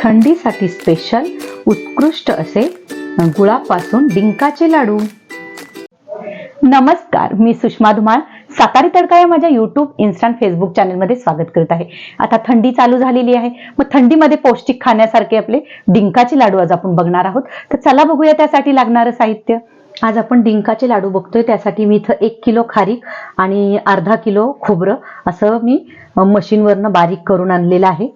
थंडीसाठी स्पेशल उत्कृष्ट असे गुळापासून डिंकाचे लाडू. नमस्कार मी सुषमा धुमाळ. सातारी तडका या माझ्या युट्यूब इन्स्टा फेसबुक चॅनलमध्ये स्वागत करत आहे. आता थंडी चालू झालेली आहे. मग थंडीमध्ये पौष्टिक खाण्यासारखे आपले डिंकाचे लाडू आज आपण बघणार आहोत. तर चला बघूया त्यासाठी लागणारं साहित्य. आज आपण डिंकाचे लाडू बघतोय. त्यासाठी मी इथं एक किलो खारीक आणि अर्धा किलो खोबरं असं मी मशीनवरनं बारीक करून आणलेलं आहे.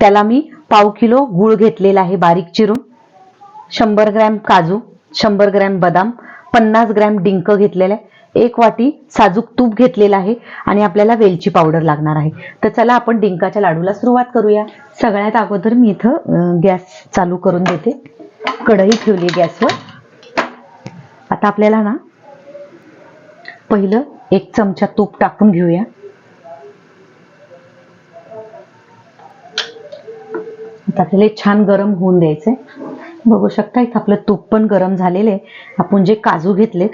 त्याला मी पाव किलो गूळ घेतलेला आहे बारीक चिरून. शंभर ग्रॅम काजू शंभर ग्रॅम बदाम पन्नास ग्रॅम डिंक घेतलेलं आहे. एक वाटी साजूक तूप घेतलेलं आहे आणि आपल्याला वेलची पावडर लागणार आहे. तर चला आपण डिंकाच्या लाडूला सुरुवात करूया. सगळ्यात अगोदर मी इथं गॅस चालू करून देते. कढई ठेवली गॅसवर. आता आपल्याला ना पहिलं एक चमचा तूप टाकून घेऊया. आता आपल्याला छान गरम होऊन द्यायचे. बघू शकता इथं आपलं तूप पण गरम झालेलं आहे. आपण जे काजू घेतलेत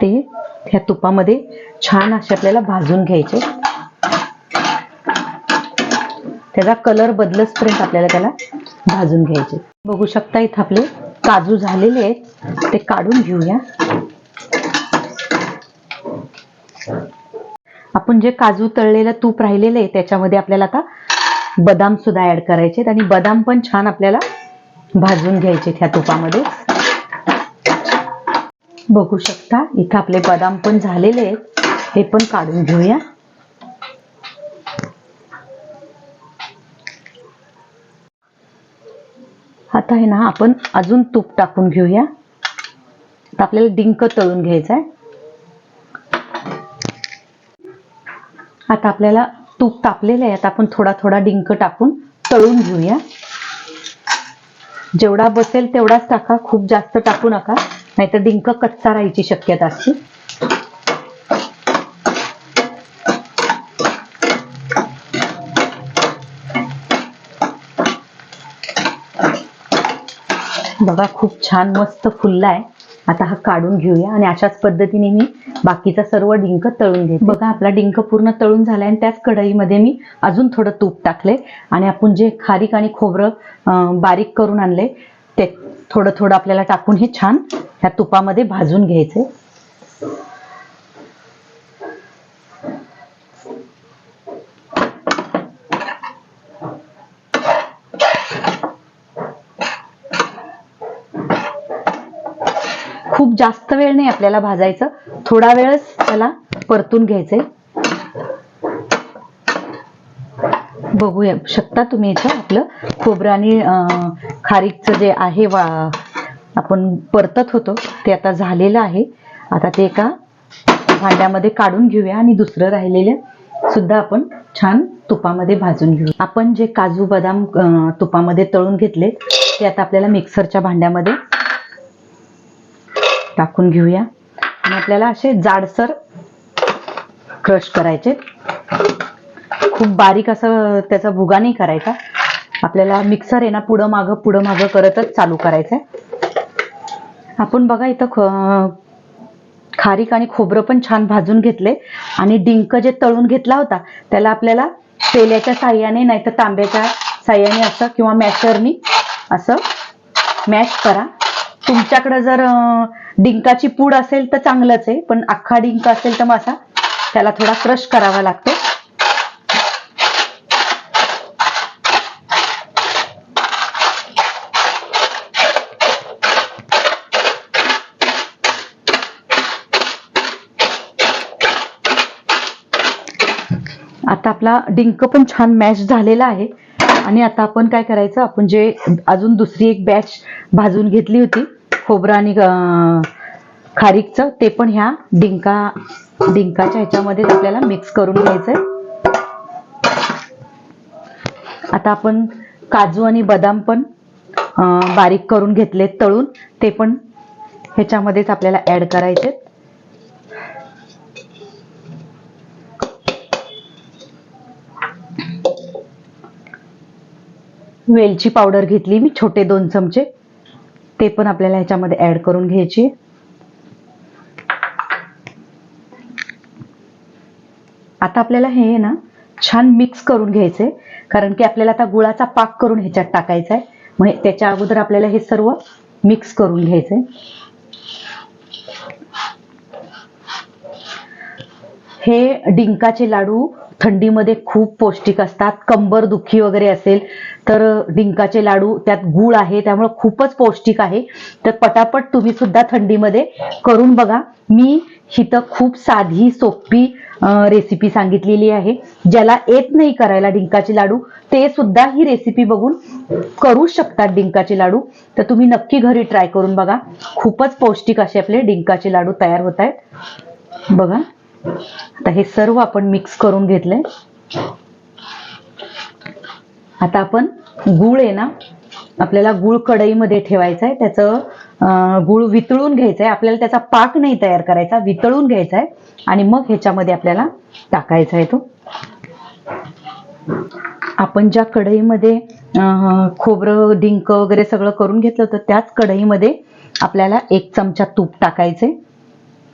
ते ह्या तुपामध्ये छान असे आपल्याला भाजून घ्यायचे. त्याचा कलर बदलसपर्यंत आपल्याला त्याला भाजून घ्यायचे. बघू शकता इथं आपले काजू झालेले आहेत. ते काढून घेऊया. आपण जे काजू तळलेलं तूप राहिलेलं आहे त्याच्यामध्ये आपल्याला आता बदाम सुद्धा ऍड करायचे आणि बदाम पण छान आपल्याला भाजून घ्यायचे ह्या तुपामध्ये. बघू शकता इथं आपले बदाम पण झालेले आहेत. हे पण काढून घेऊया. आता हे ना आपण अजून तूप टाकून घेऊया. आता आपल्याला डिंक तळून घ्यायचं आहे आता आपल्याला तूप तापलेलं आहे आता आपण थोडा थोडा डिंक टाकून तळून घेऊया. जेवढा बसेल तेवढाच टाका खूप जास्त टाकू नका नाहीतर डिंक कच्चा राहायची शक्यता असते. बघा खूप छान मस्त फुलला आहे आता हा काढून घेऊया आणि अशाच पद्धतीने मी बाकीचा सर्व डिंक तळून घेते. बघा आपला डिंक पूर्ण तळून झालाय आणि त्याच कढईमध्ये मी अजून थोडं तूप टाकले. आणि आपण जे खारीक आणि खोबरं बारीक करून आणले ते थोडं थोडं आपल्याला टाकून हे छान ह्या तुपामध्ये भाजून घ्यायचे. खूप जास्त वेळ नाही आपल्याला भाजायचं. थोडा वेळच त्याला परतून घ्यायचंय. बघूया शकता तुम्ही इथं आपलं? खोबरं आणि खारीकचं जे आहे वा आपण परतत होतो ते आता झालेलं आहे. आता ते एका भांड्यामध्ये काढून घेऊया आणि दुसरं राहिलेलं सुद्धा आपण छान तुपामध्ये भाजून घेऊ आपण जे काजू बदाम तुपामध्ये तळून घेतले ते आता आपल्याला मिक्सरच्या भांड्यामध्ये टाकून घेऊया. आणि आपल्याला असे जाडसर क्रश करायचे. खूप बारीक असं त्याचा भुगा नाही करायचा. आपल्याला मिक्सर आहे ना पुढं मागं पुढं मागं करतच चालू करायचंय. आपण बघा इथं ख- खारीक आणि खोबरं पण छान भाजून घेतले. आणि डिंक जे तळून घेतला होता त्याला आपल्याला पेल्याच्या साह्याने नाहीतर तांब्याच्या साह्याने असं किंवा मॅशरनी असं मॅश करा. तुमच्याकडे जर डिंकाची पूड असेल तर चांगलंच आहे पण अख्खा डिंक असेल तर मासा त्याला थोडा क्रश करावा लागतो. आता आपला डिंक पण छान मॅश झालेला आहे. आणि आता आपण काय करायचं आपण जे अजून दुसरी एक बॅच भाजून घेतली होती खोबरं आणि खारीकचं ते पण ह्या डिंका डिंकाच्या ह्याच्यामध्ये आपल्याला मिक्स करून घ्यायचंय. आता आपण काजू आणि बदाम पण बारीक करून घेतले तळून ते पण ह्याच्यामध्येच आपल्याला ऍड करायचे वेलची पावडर घेतली मी छोटे दोन चमचे. ते पण आपल्याला ह्याच्यामध्ये ऍड करून घ्यायची. आता आपल्याला हे ना छान मिक्स करून घ्यायचे. कारण की आपल्याला आता गुळाचा पाक करून ह्याच्यात टाकायचा आहे मग त्याच्या अगोदर आपल्याला हे सर्व मिक्स करून घ्यायचंय. हे डिंकाचे लाडू थंडीमध्ये खूप पौष्टिक असतात. कंबर दुखी वगैरे असेल तर डिंकाचे लाडू त्यात गुळ आहे त्यामुळे खूपच पौष्टिक आहे. तर पटापट तुम्ही सुद्धा थंडीमध्ये करून बघा. मी हिथं खूप साधी सोपी रेसिपी सांगितलेली आहे. ज्याला येत नाही करायला डिंकाचे लाडू ते सुद्धा ही रेसिपी बघून करू शकतात डिंकाचे लाडू. तर तुम्ही नक्की घरी ट्राय करून बघा. खूपच पौष्टिक असे आपले डिंकाचे लाडू तयार होत आहेत. बघा. आता हे सर्व आपण मिक्स करून घेतलंय. आता आपण गुळ आहे ना आपल्याला गुळ कढईमध्ये ठेवायचा आहे त्याचं गूळ गुळ वितळून घ्यायचा आहे आपल्याला त्याचा पाक नाही तयार करायचा वितळून घ्यायचा आहे आणि मग ह्याच्यामध्ये आपल्याला टाकायचा आहे तो. आपण ज्या कढईमध्ये खोबरं डिंक वगैरे सगळं करून घेतलं होतं त्याच कढईमध्ये आपल्याला एक चमचा तूप टाकायचे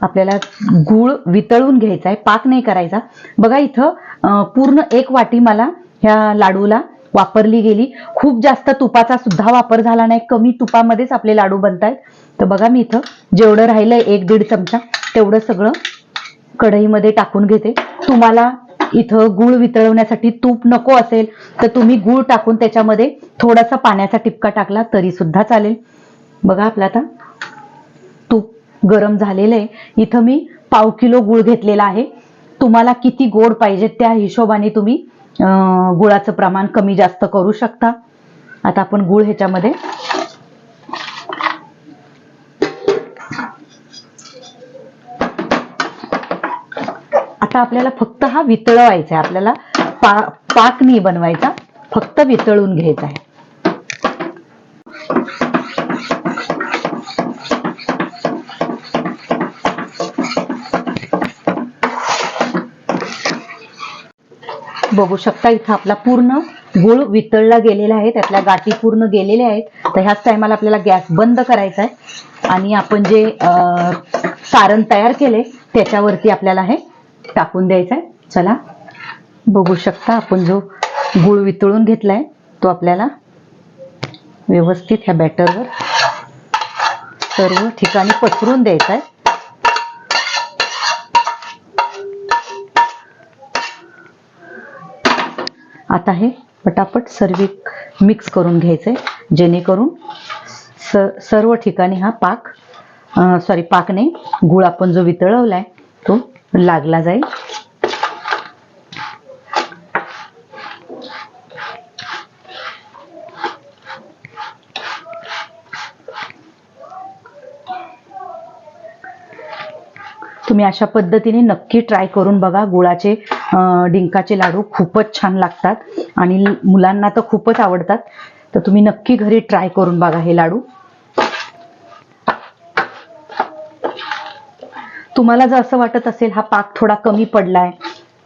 आपल्याला गूळ वितळून घ्यायचा आहे पाक नाही करायचा. बघा इथं पूर्ण एक वाटी मला ह्या लाडूला वापरली गेली. खूप जास्त तुपाचा सुद्धा वापर झाला नाही. कमी तुपामध्येच आपले लाडू बनतायत. तर बघा मी इथं जेवढं राहिलंय एक दीड चमचा तेवढं सगळं कढईमध्ये टाकून घेते. तुम्हाला इथं गूळ वितळवण्यासाठी तूप नको असेल तर तुम्ही गूळ टाकून त्याच्यामध्ये थोडासा पाण्याचा टिपका टाकला तरी सुद्धा चालेल. बघा आपलं आता तूप गरम झालेलं आहे इथं मी पाव किलो गुळ घेतलेला आहे. तुम्हाला किती गोड पाहिजे त्या हिशोबाने तुम्ही गुळाचं प्रमाण कमी जास्त करू शकता. आता आपण गुळ ह्याच्यामध्ये आता आपल्याला फक्त हा वितळवायचा आहे. आपल्याला पा पाक नाही बनवायचा. फक्त वितळून घ्यायचा आहे. बघू शकता इथं आपला पूर्ण गुळ वितळला गेलेला आहे त्यातल्या गाठी पूर्ण गेलेल्या आहेत. तर ह्याच टायमाला आपल्याला गॅस बंद करायचा आहे. आणि आपण जे सारण तयार केले त्याच्यावरती आपल्याला हे टाकून द्यायचं आहे. चला बघू शकता आपण जो गुळ वितळून घेतलाय तो आपल्याला व्यवस्थित ह्या बॅटरवर सर्व ठिकाणी पसरून द्यायचा आहे. आता हे पटापट सर्व मिक्स करून घ्यायचंय जेणेकरून स सर्व ठिकाणी हा पाक सॉरी पाकने गुळ आपण जो वितळवलाय तो लागला जाईल. तुम्ही अशा पद्धतीने नक्की ट्राय करून बघा. गुळाचे डिंकाचे लाडू खूपच छान लागतात आणि मुलांना तर खूपच आवडतात. तर तुम्ही नक्की घरी ट्राय करून बघा हे लाडू. तुम्हाला जर असं वाटत असेल हा पाक थोडा कमी पडलाय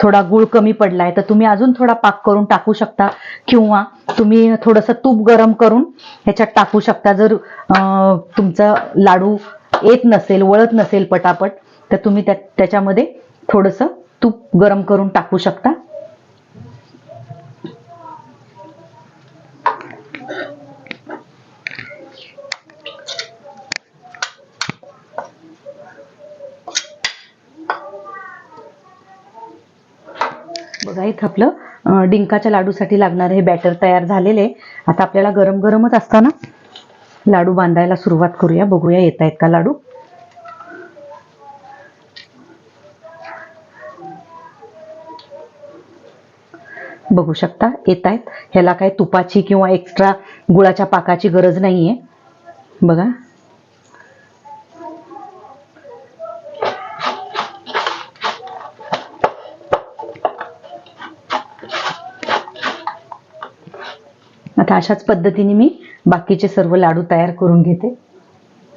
थोडा गुळ कमी पडलाय तर तुम्ही अजून थोडा पाक करून टाकू शकता. किंवा तुम्ही थोडंसं तूप गरम करून ह्याच्यात टाकू शकता. जर तुमचा लाडू येत नसेल वळत नसेल पटापट तर तुम्ही त्या त्याच्यामध्ये थोडंसं तूप गरम करून टाकू शकता. बघा इथं आपलं डिंकाच्या लाडूसाठी लागणारे हे बॅटर तयार झालेले. आता आपल्याला गरम गरमच असताना लाडू बांधायला सुरुवात करूया. बघूया येत आहेत का लाडू? बघू शकता येत आहेत ह्याला काय तुपाची किंवा एक्स्ट्रा गुळाच्या पाकाची गरज नाहीये. बघा. आता अशाच पद्धतीने मी बाकीचे सर्व लाडू तयार करून घेते.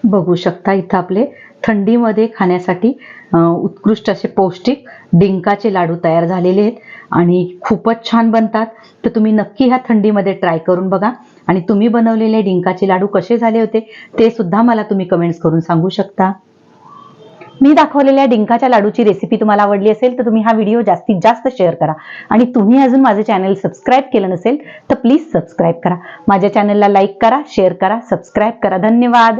बघू शकता इथं आपले थंडीमध्ये खाण्यासाठी उत्कृष्ट असे पौष्टिक डिंकाचे लाडू तयार झालेले आहेत आणि खूपच छान बनतात. तर तुम्ही नक्की ह्या थंडीमध्ये ट्राय करून बघा. आणि तुम्ही बनवलेले डिंकाचे लाडू कसे झाले होते ते सुद्धा मला तुम्ही कमेंट्स करून सांगू शकता. मी दाखवलेल्या डिंकाच्या लाडूची रेसिपी तुम्हाला आवडली असेल तर तुम्ही हा व्हिडिओ जास्तीत जास्त शेअर करा. आणि तुम्ही अजून माझे चॅनल सबस्क्राईब केलं नसेल तर प्लीज सबस्क्राईब करा. माझ्या चॅनलला लाईक करा शेअर करा सबस्क्राईब करा. धन्यवाद.